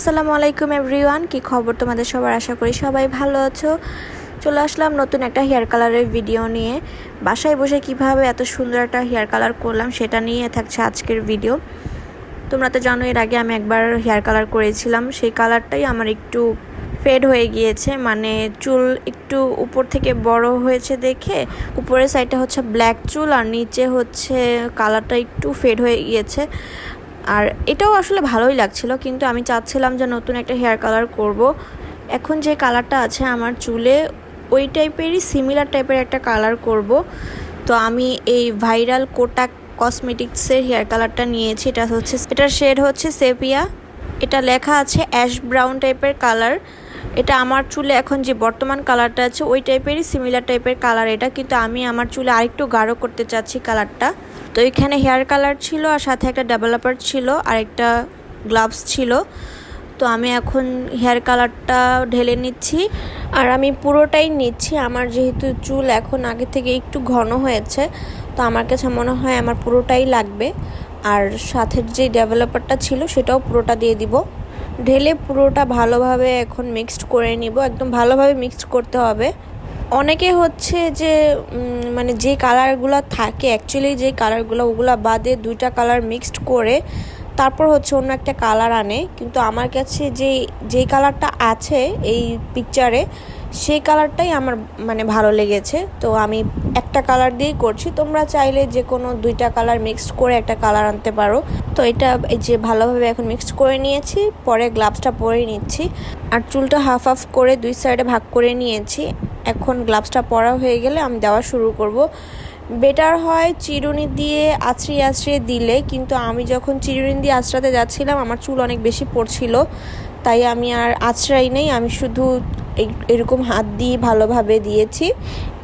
আসসালামু আলাইকুম এভরিওয়ান, কি খবর তোমাদের সবার? আশা করি সবাই ভালো আছো। চলে আসলাম নতুন একটা হেয়ার কালারের ভিডিও নিয়ে। বাসায় বসে কীভাবে এত সুন্দর একটা হেয়ার কালার করলাম সেটা নিয়ে থাকছে আজকের ভিডিও। তোমরা তো জানো এর আগে আমি একবার হেয়ার কালার করেছিলাম। সেই কালারটাই আমার একটু ফেড হয়ে গিয়েছে। মানে চুল একটু উপর থেকে বড় হয়েছে দেখে, উপরের সাইডটা হচ্ছে ব্ল্যাক চুল আর নিচে হচ্ছে কালারটা একটু ফেড হয়ে গিয়েছে। আর এটাও আসলে ভালোই লাগছিল, কিন্তু আমি চাচ্ছিলাম যে নতুন একটা হেয়ার কালার করব। এখন যে কালারটা আছে আমার চুলে, ওই টাইপেরই সিমিলার টাইপের একটা কালার করব। তো আমি এই ভাইরাল কোটাক কসমেটিক্সের হেয়ার কালারটা নিয়েছি, এটা হচ্ছে, এটার শেড হচ্ছে সেপিয়া এটা লেখা আছে অ্যাশ ব্রাউন টাইপের কালার এটা আমার চুলে এখন যে বর্তমান কালারটা আছে, ওই টাইপেরই সিমিলার টাইপের কালার এটা, কিন্তু আমি আমার চুলে আরেকটু গাঢ় করতে চাচ্ছি কালারটা তো এখানে হেয়ার কালার ছিল আর সাথে একটা ডেভেলপার ছিল, আর একটা গ্লাভস ছিল। তো আমি এখন হেয়ার কালারটা ঢেলে নিচ্ছি, আর আমি পুরোটাই নিচ্ছি। আমার যেহেতু চুল এখন আগে থেকে একটু ঘন হয়েছে, তো আমার কাছে মনে হয় আমার পুরোটাই লাগবে। আর সাথে যে ডেভেলপারটা ছিল, সেটাও পুরোটা দিয়ে দিব। ঢেলে পুরোটা ভালোভাবে এখন মিক্সড করে নিব, একদম ভালোভাবে মিক্সড করতে হবে। অনেকে হচ্ছে যে মানে যে কালারগুলো থাকে অ্যাকচুয়ালি যে কালারগুলো ওগুলো বাদে দুইটা কালার মিক্সড করে তারপর হচ্ছে অন্য একটা কালার আনে, কিন্তু আমার কাছে যে, যেই কালারটা আছে এই পিকচারে সেই কালারটাই আমার মানে ভালো লেগেছে। তো আমি একটা কালার দিয়েই করছি। তোমরা চাইলে যে কোনো দুইটা কালার মিক্সড করে একটা কালার আনতে পারো। তো এটা এই যে ভালোভাবে এখন মিক্সড করে নিয়েছি, পরে গ্লাভসটা পরে নিচ্ছি। আর চুলটা হাফ হাফ করে দুই সাইডে ভাগ করে নিয়েছি। এখন গ্লাভসটা পরা হয়ে গেলে আমি দেওয়া শুরু করব। বেটার হয় চিরুনি দিয়ে আছড়িয়ে আছড়িয়ে দিলে, কিন্তু আমি যখন চিরুনি দিয়ে আছড়াতে যাচ্ছিলাম, আমার চুল অনেক বেশি পড়ছিল। তাই আমি আর আছড়াই নেই, আমি শুধু এরকম হাত দিয়ে ভালোভাবে দিয়েছি।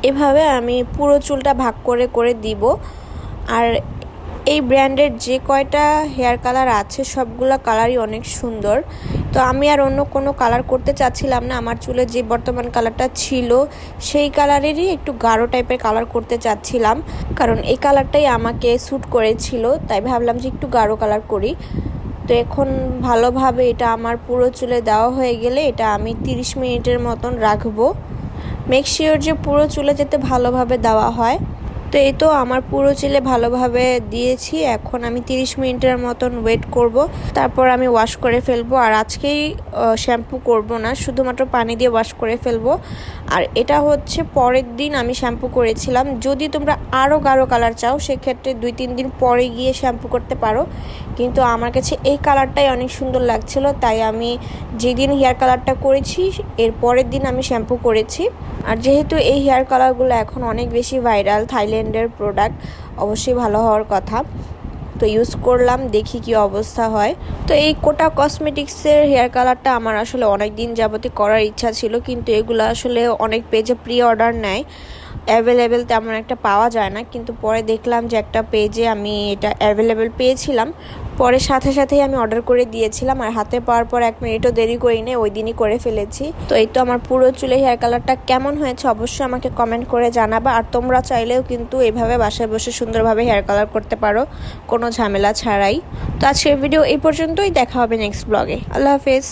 এভাবে আমি পুরো চুলটা ভাগ করে করে দিব। আর এই ব্র্যান্ডের যে কয়টা হেয়ার কালার আছে, সবগুলো কালারই অনেক সুন্দর। তো আমি আর অন্য কোনো কালার করতে চাচ্ছিলাম না। আমার চুলে যে বর্তমান কালারটা ছিল, সেই কালারেরই একটু গাঢ় টাইপের কালার করতে চাচ্ছিলাম। কারণ এই কালারটাই আমাকে স্যুট করেছিল, তাই ভাবলাম যে একটু গাঢ় কালার করি। তো এখন ভালোভাবে এটা আমার পুরো চুলে দেওয়া হয়ে গেলে এটা আমি 30 মিনিটের মতন রাখব। মেক শিওর যে পুরো চুলে যাতে ভালোভাবে দেওয়া হয়। তো এই তো আমার পুরো চিলে ভালোভাবে দিয়েছি। এখন আমি 30 মিনিটের মতন ওয়েট করব। তারপর আমি ওয়াশ করে ফেলব। আর আজকেই শ্যাম্পু করব না, শুধুমাত্র পানি দিয়ে ওয়াশ করে ফেলব। আর এটা হচ্ছে পরের দিন আমি শ্যাম্পু করেছিলাম। যদি তোমরা আরও গাঢ় কালার চাও, সেক্ষেত্রে দুই, তিন দিন পরে গিয়ে শ্যাম্পু করতে পারো। কিন্তু আমার কাছে এই কালারটাই অনেক সুন্দর লাগছিল। তাই আমি যেদিন হেয়ার কালারটা করেছি, এর পরের দিন আমি শ্যাম্পু করেছি। আর যেহেতু এই হেয়ার কালারগুলো এখন অনেক বেশি ভাইরাল থাইল্যান্ডের প্রোডাক্ট অবশ্যই ভালো হওয়ার কথা। তো ইউজ করলাম, দেখি কি অবস্থা হয়। তো এই কোটা কসমেটিক্সের হেয়ার কালারটা আমার আসলে অনেক দিন যাবতীয় করার ইচ্ছা ছিল, কিন্তু এগুলো আসলে অনেক পেজে প্রি অর্ডার নেয়। অ্যাভেলেবেল তেমন একটা পাওয়া যায় না, কিন্তু পরে দেখলাম যে একটা পেজে আমি এটা অ্যাভেলেবেল পেয়েছিলাম। পরে সাথে সাথেই আমি অর্ডার করে দিয়েছিলাম আর হাতে পাওয়ার পর এক মিনিটও দেরি করি করিনি, ওই দিনই করে ফেলেছি। তো এই তো আমার পুরো চুলে হেয়ার কালারটা কেমন হয়েছে অবশ্যই আমাকে কমেন্ট করে জানাবা। আর তোমরা চাইলেও কিন্তু এভাবে বাসায় বসে সুন্দরভাবে হেয়ার কালার করতে পারো, কোনো ঝামেলা ছাড়াই। তো আজকের ভিডিও এই পর্যন্তই, দেখা হবে নেক্সট ব্লগে আল্লাহ হাফেজ।